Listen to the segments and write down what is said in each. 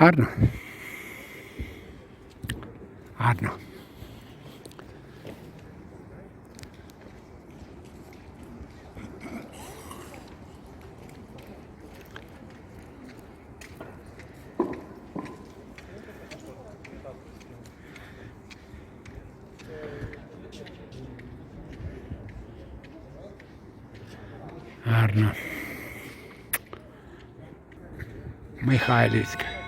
Гарно. Гарно. Гарно. Михайлівськ.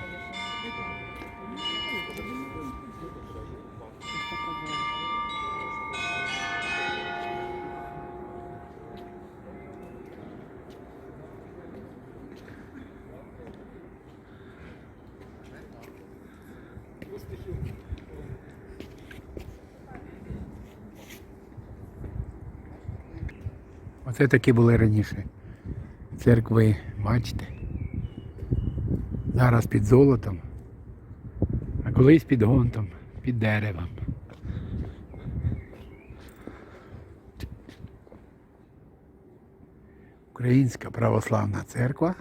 Оце такі були раніше. Церкви, бачите. Зараз під золотом, а колись під гонтом, під деревом. Українська православна церква.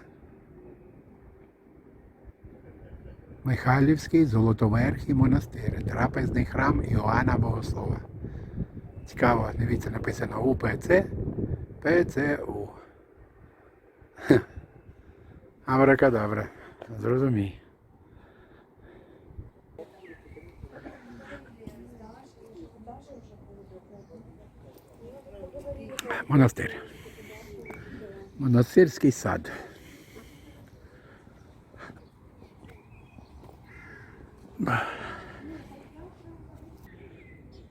Михайлівський Золотоверхий монастир, трапезний храм Іоанна Богослова. Цікаво, дивіться, написано УПЦ ПЦУ. Хе. Абракадабра. Зрозумій. Монастир. Монастирський сад.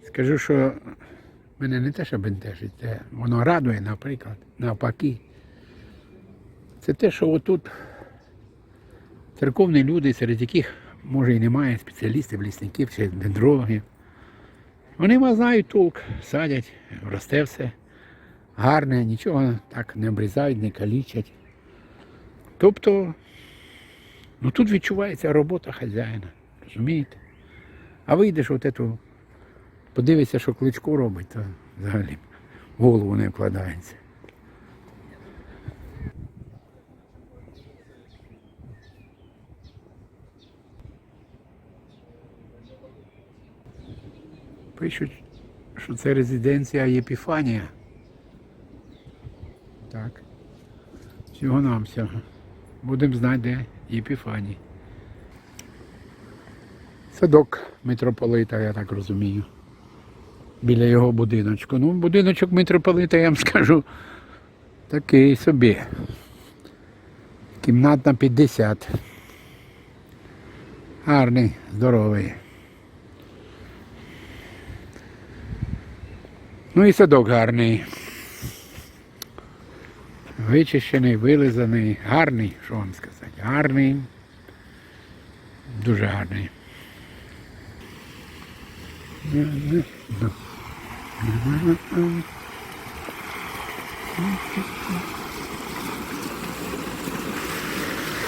Скажу, що мене не те, що бентежить, це воно радує, наприклад, навпаки. Це те, що отут церковні люди, серед яких може і немає спеціалістів, лісників чи дендрологів. Вони ма знають толк, садять, росте все гарне, нічого так не обрізають, не калічать. Тобто, ну тут відчувається робота хазяїна, розумієте? А вийдеш от эту, подивишся, що кличко робить, то взагалі в голову не вкладається. Пишуть, що це резиденція Єпіфанія. Так. Всього нам всього. Будемо знати, де Єпіфаній. Садок митрополита, я так розумію. Біля його будиночку. Ну, будиночок митрополита, я вам скажу, такий собі. Кімнат на 50. Гарний, здоровий. Ну і садок гарний. Вичищений, вилизаний, гарний, що вам сказати, гарний, дуже гарний.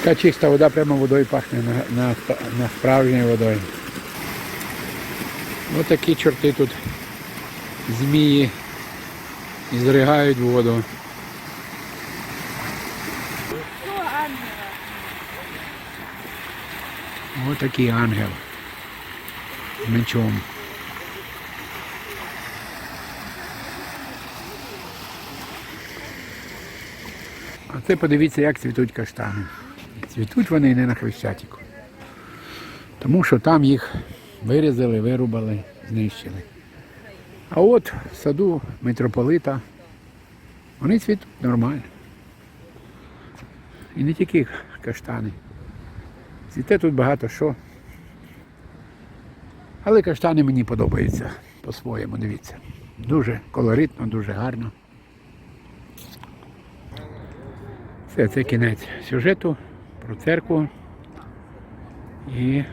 Така чиста вода прямо водою пахне на, на, на справжньою водою. Ось такі чорти тут змії і зригають воду. Ось такий ангел мечом. А це подивіться, як цвітуть каштани. Цвітуть вони не на хрещатику. Тому що там їх вирізали, вирубали, знищили. А от в саду митрополита вони цвітуть нормально. І не тільки каштани. Цвіте тут багато що. Але каштани мені подобаються по-своєму, дивіться. Дуже колоритно, дуже гарно. Все, це кінець сюжету про церкву і,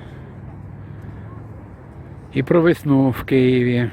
і про весну в Києві.